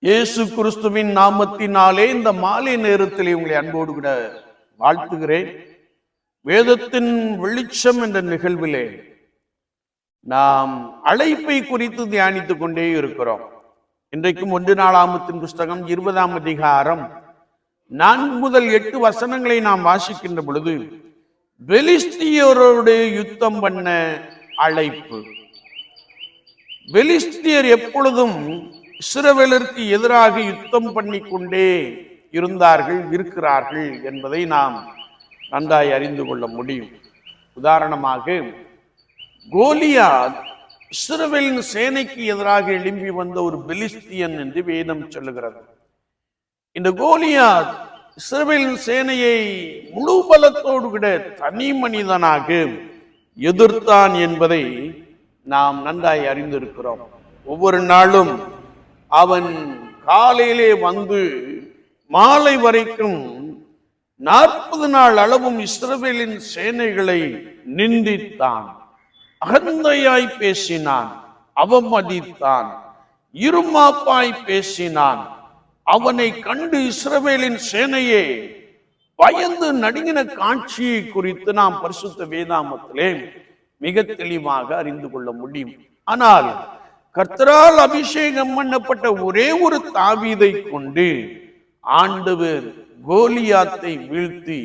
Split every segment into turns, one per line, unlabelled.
இயேசு கிறிஸ்துவின் நாமத்தினாலே இந்த மாலை நேரத்திலே உங்களை அன்போடு கூட வாழ்த்துகிறேன். வேதத்தின் வெளிச்சம் என்ற நிகழ்விலே நாம் அழைப்பை குறித்து தியானித்துக் கொண்டே இருக்கிறோம். இன்றைக்கும் ஒன்று நாளாமத்தின் புஸ்தகம் இருபதாம் அதிகாரம் நான்கு முதல் எட்டு வசனங்களை நாம் வாசிக்கின்ற பொழுது பெலிஸ்தியரோடு யுத்தம் பண்ண அழைப்பு. பெலிஸ்தியர் எப்பொழுதும் இஸ்ரவேலருக்கு எதிராக யுத்தம் பண்ணி கொண்டே இருந்தார்கள் இருக்கிறார்கள் என்பதை நாம் நன்றாய் அறிந்து கொள்ள முடியும். உதாரணமாக கோலியாத் இஸ்ரவேலின் சேனைக்கு எதிராக எழும்பி வந்த ஒரு பெலிஸ்தியன் என்று வேதம் சொல்லுகிறது. இந்த கோலியாத் இஸ்ரவேலின் சேனையை முழு பலத்தோடு கூட தனி மனிதனாக எதிர்த்தான் என்பதை நாம் நன்றாய் அறிந்திருக்கிறோம். ஒவ்வொரு நாளும் அவன் காலையிலே வந்து மாலை வரைக்கும் நாற்பது நாள் அளவும் இஸ்ரவேலின் சேனைகளை நிந்தித்தான். அகந்தையாய் பேசினான் அவமதித்தான். இருமாப்பாய் பேசினான் அவனை கண்டு இஸ்ரவேலின் சேனையே பயந்து நடுங்கின காட்சியை குறித்து நாம் பரிசுத்த வேதாமத்திலே மிக தெளிவாக அறிந்து கொள்ள முடியும். ஆனால் கர்த்தரால் அபிஷேகம் பண்ணப்பட்ட ஒரே ஒரு தாவீதை கொண்டு ஆண்டவர் கோலியாத்தை வீழ்த்தி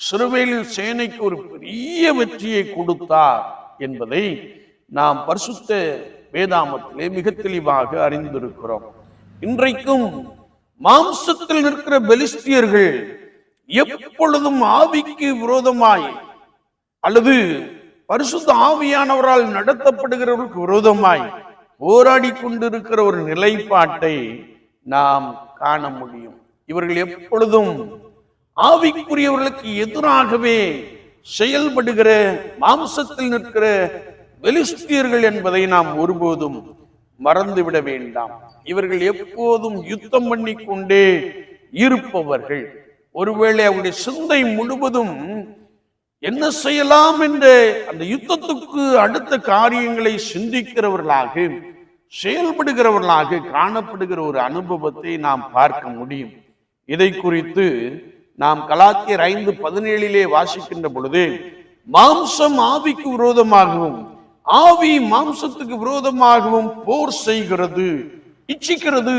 சிறுவேலின் சேனைக்கு ஒரு பெரிய வெற்றியை கொடுத்தார் என்பதை நாம் பரிசுத்த வேதாமத்திலே மிக தெளிவாக அறிந்திருக்கிறோம். இன்றைக்கும் மாம்சத்தில் நிற்கிற பெலிஸ்தியர்கள் எப்பொழுதும் ஆவிக்கு விரோதமாய் அல்லது பரிசுத்த ஆவியானவரால் நடத்தப்படுகிறவர்களுக்கு விரோதமாய் போராடி கொண்டிருக்கிற ஒரு நிலைப்பாட்டை நாம் காண முடியும். இவர்கள் எப்பொழுதும் ஆவிக்குரியவர்களுக்கு எதிராகவே செயல்படுகிற மாம்சத்தில் நிற்கிற பெலிஸ்தியர்கள் என்பதை நாம் ஒருபோதும் மறந்துவிட வேண்டாம். இவர்கள் எப்போதும் யுத்தம் பண்ணி கொண்டே இருப்பவர்கள். ஒருவேளை அவருடைய சிந்தை முழுவதும் என்ன செய்யலாம் என்று அந்த யுத்தத்துக்கு அடுத்த காரியங்களை சிந்திக்கிறவர்களாக செயல்படுகிறவர்களாக காணப்படுகிற ஒரு அனுபவத்தை நாம் பார்க்க முடியும். இதை குறித்து நாம் கலாத்தியர் ஐந்து பதினேழிலே வாசிக்கின்ற பொழுது மாம்சம் ஆவிக்கு விரோதமாகவும் ஆவி மாம்சத்துக்கு விரோதமாகவும் போர் செய்கிறது இச்சிக்கிறது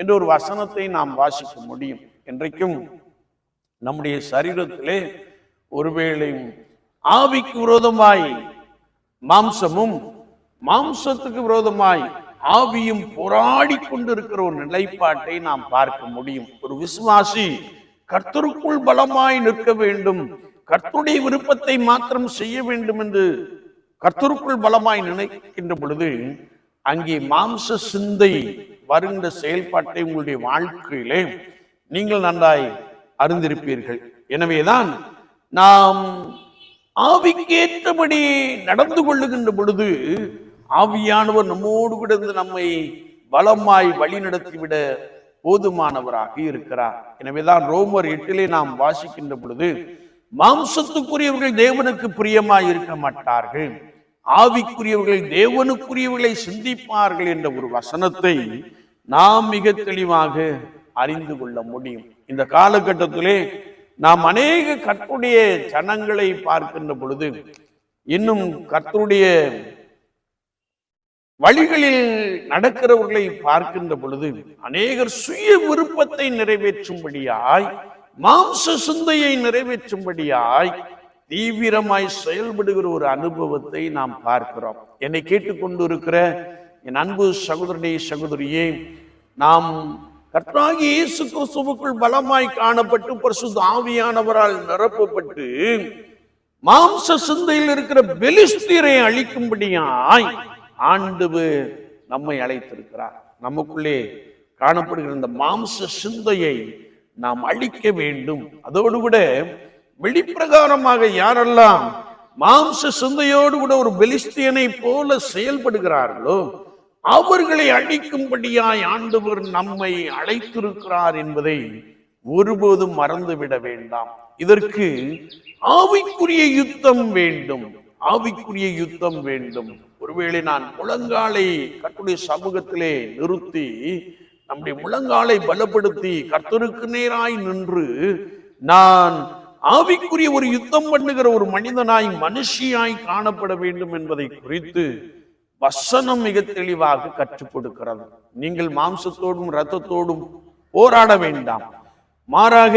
என்ற ஒரு வசனத்தை நாம் வாசிக்க முடியும். என்றைக்கும் நம்முடைய சரீரத்திலே ஒருவேளை ஆவிக்கு விரோதமாய் மாம்சமும் மாம்சத்துக்கு விரோதமாய் ஆவியும் போராடி கொண்டிருக்கிற ஒரு நிலைப்பாட்டை நாம் பார்க்க முடியும். ஒரு விசுவாசி கர்த்தருக்குள் பலமாய் நிற்க வேண்டும். கர்த்தருடைய விருப்பத்தை மாத்திரம் செய்ய வேண்டும் என்று கர்த்தருக்குள் பலமாய் நினைக்கின்ற பொழுது அங்கே மாம்ச சிந்தை வருகின்ற செயல்பாட்டை உங்களுடைய வாழ்க்கையிலே நீங்கள் நன்றாய் அறிந்திருப்பீர்கள். எனவேதான் நாம் ஆவிக்கேற்றபடி நடந்து கொள்ளுகின்ற பொழுது ஆவியானவர் நம்மோடு கூட இருந்து நம்மை வளமாய் வழி நடத்திவிட போதுமானவராக இருக்கிறார். எனவேதான் ரோமர் எட்டிலே நாம் வாசிக்கின்ற பொழுது மாம்சத்துக்குரியவர்கள் தேவனுக்கு பிரியமாய் இருக்க மாட்டார்கள். ஆவிக்குரியவர்கள் தேவனுக்குரியவர்களை சிந்திப்பார்கள் என்ற ஒரு வசனத்தை நாம் மிக தெளிவாக அறிந்து கொள்ள முடியும். இந்த காலகட்டத்திலே நாம் அநேக கற்றுடைய ஜனங்களை பார்க்கின்ற பொழுது இன்னும் கர்த்தருடைய வழிகளில் நடக்கிறவர்களை பார்க்கின்ற பொழுது அநேகர் சுய விருப்பத்தை நிறைவேற்றும்படியாய் மாம்ச சிந்தையை நிறைவேற்றும்படியாய் தீவிரமாய் செயல்படுகிற ஒரு அனுபவத்தை நாம் பார்க்கிறோம். என்னை கேட்டுக்கொண்டு இருக்கிற என் அன்பு சகோதரனே சகோதரியே நாம் கர்த்தராகி இயேசு கிறிஸ்துவுக்குள் பலமாய் காணப்பட்டு பரிசுத்த ஆவியானவரால் நிரப்பப்பட்டு மாம்ச சிந்தையில் இருக்கிற பெலிஸ்தீரை அழிக்கும்படியாய் ஆண்டு நம்மை அழைத்திருக்கிறார். நமக்குள்ளே காணப்படுகிற இந்த மாம்ச சிந்தையை நாம் அழிக்க வேண்டும். அதோடு கூட வெளிப்பிரகாரமாக யாரெல்லாம் மாம்ச சிந்தையோடு கூட ஒரு பெலிஸ்தியனை போல செயல்படுகிறார்களோ அவர்களை அழிக்கும்படியாய் ஆண்டவர் நம்மை அழைத்திருக்கிறார் என்பதை ஒருபோதும் மறந்துவிட வேண்டாம். இதற்கு ஆவிக்குரிய யுத்தம் வேண்டும். ஆவிக்குரிய யுத்தம் வேண்டும். ஒருவேளை நான் முழங்காலை கட்டுடைய சமூகத்திலே நிறுத்தி நம்முடைய முழங்காலை பலப்படுத்தி கர்த்தருக்கு நேராய் நின்று நான் ஆவிக்குரிய ஒரு யுத்தம் பண்ணுகிற ஒரு மனிதனாய் மனுஷியாய் காணப்பட வேண்டும் என்பதை குறித்து வசனம் மிக தெளிவாக கற்றுக் கொடுக்கிறது. நீங்கள் மாம்சத்தோடும் ரத்தத்தோடும் போராட வேண்டாம். மாறாக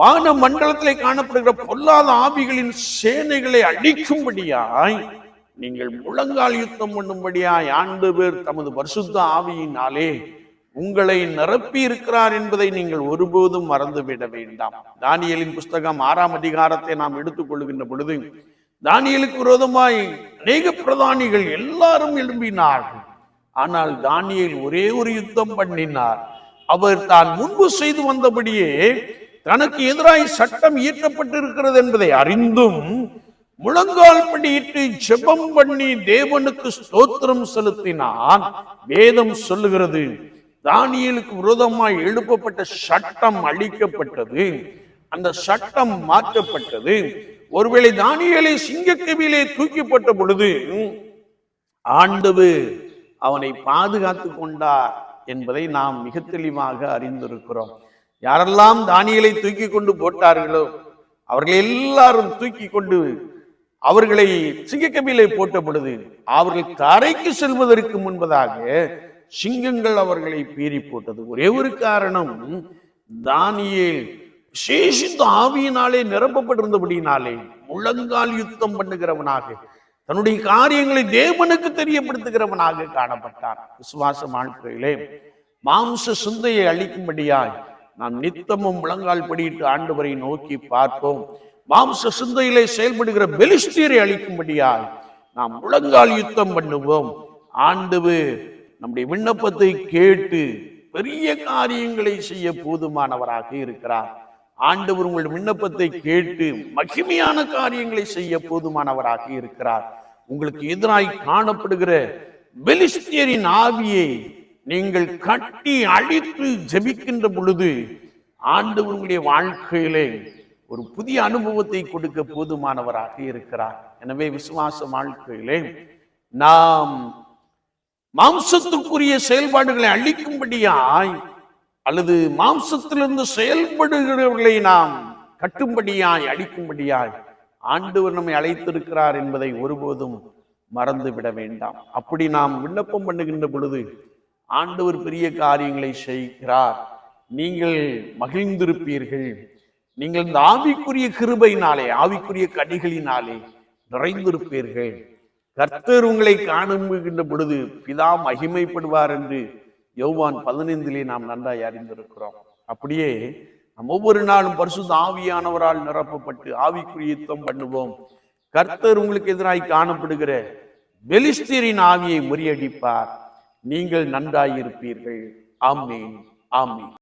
வான மண்டலத்திலே காணப்படுகிற பொல்லாத ஆவிகளின் சேனைகளை அழிக்கும்படியாய் நீங்கள் முழங்கால் யுத்தம் பண்ணும்படியாய் ஆண்டு பேர் தமது பரிசுத்த ஆவியினாலே உங்களை நிரப்பி இருக்கிறார் என்பதை நீங்கள் ஒருபோதும் மறந்துவிட வேண்டாம். தானியலின் புஸ்தகம் ஆறாம் அதிகாரத்தை நாம் எடுத்துக்கொள்கின்ற பொழுது தானியலுக்கு விரோதமாய் அநேக பிரதானிகள் எல்லாரும் எழும்பினார்கள். ஆனால் தானியல் ஒரே ஒரு யுத்தம் பண்ணினார். அவர் தான் முன்பு செய்து வந்தபடியே தனக்கு எதிராய் சட்டம் இயற்றப்பட்டிருக்கிறது என்பதை அறிந்தும் முழங்கால் படியிட்டு ஜெபம் பண்ணி தேவனுக்கு ஸ்தோத்திரம் செலுத்தினான் வேதம் சொல்லுகிறது தானியலுக்கு விரோதமாய் எழுப்பப்பட்ட சட்டம் அழிக்கப்பட்டது. அந்த சட்டம் மாற்றப்பட்டது. ஒருவேளை தானியேலை சிங்கக்கவிலே தூக்கிப்பட்ட பொழுது ஆண்டவு அவனை பாதுகாத்து கொண்டார் என்பதை நாம் மிக தெளிவாக அறிந்திருக்கிறோம். யாரெல்லாம் தானியலை தூக்கி கொண்டு போட்டார்களோ அவர்கள் எல்லாரும் தூக்கி கொண்டு அவர்களை சிங்கக்கபிலை போட்ட பொழுது அவர்கள் தரைக்கு செல்வதற்கு முன்பதாக சிங்கங்கள் அவர்களை பீறி போட்டது. ஒரே ஒரு காரணம் தானியேல் சேஷித்த ஆவியினாலே நிரப்பப்பட்டிருந்தபடினாலே முழங்கால் யுத்தம் பண்ணுகிறவனாக தன்னுடைய காரியங்களை தேவனுக்கு தெரியப்படுத்துகிறவனாக காணப்பட்டார் விசுவாச வாழ்க்கையிலே மாம்ச சிந்தையை அளிக்கும்படியாய் நாம் நித்தமும் முழங்கால் படியிட்டு ஆண்டவரை நோக்கி பார்ப்போம் மாம்ச சிந்தையிலே செயல்படுகிற பெலிஸ்தீரை அளிக்கும்படியாய் நாம் முழங்கால் யுத்தம் பண்ணுவோம். ஆண்டவு நம்முடைய விண்ணப்பத்தை கேட்டு பெரிய காரியங்களை செய்ய போதுமானவராக இருக்கிறார். ஆண்டவர் உங்கள் விண்ணப்பத்தை கேட்டு மகிமையான காரியங்களை செய்ய போதுமானவராக இருக்கிறார். உங்களுக்கு எதிராய் காணப்படுகிற பெலிஸ்தியரின் ஆவியை நீங்கள் கட்டி அழித்து ஜெபிக்கின்ற பொழுது ஆண்டவர் உங்களுடைய வாழ்க்கையிலே ஒரு புதிய அனுபவத்தை கொடுக்க போதுமானவராக இருக்கிறார். எனவே விசுவாச வாழ்க்கையிலே நாம் மாம்சத்துக்குரிய செயல்பாடுகளை அழிக்கும்படியாய் அல்லது மாம்சத்திலிருந்து செயல்படுகிறவர்களை நாம் கட்டும்படியாய் அடிக்கும்படியாய் ஆண்டவர் நம்மை அழைத்திருக்கிறார் என்பதை ஒருபோதும் மறந்து விட வேண்டாம். அப்படி நாம் விண்ணப்பம் பண்ணுகின்ற பொழுது ஆண்டவர் பெரிய காரியங்களை செய்கிறார். நீங்கள் மகிழ்ந்திருப்பீர்கள். நீங்கள் இந்த ஆவிக்குரிய கிருபையினாலே ஆவிக்குரிய கனிகளினாலே நிறைந்திருப்பீர்கள். கர்த்தர் உங்களை காணுகின்ற பொழுது பிதா மகிமைப்படுவார் என்று யோவான் பதினைந்திலே நாம் நன்றாய் அறிந்திருக்கிறோம். அப்படியே நாம் ஒவ்வொரு நாளும் பரிசுத்த ஆவியானவரால் நிரப்பப்பட்டு ஆவிக்குரிய யுத்தம் பண்ணுவோம். கர்த்தர் உங்களுக்கு எதிராய் காணப்படுகிற பெலிஸ்தீரின் ஆவியை முறியடிப்பார். நீங்கள் நன்றாயிருப்பீர்கள் ஆமீன். ஆமீன்.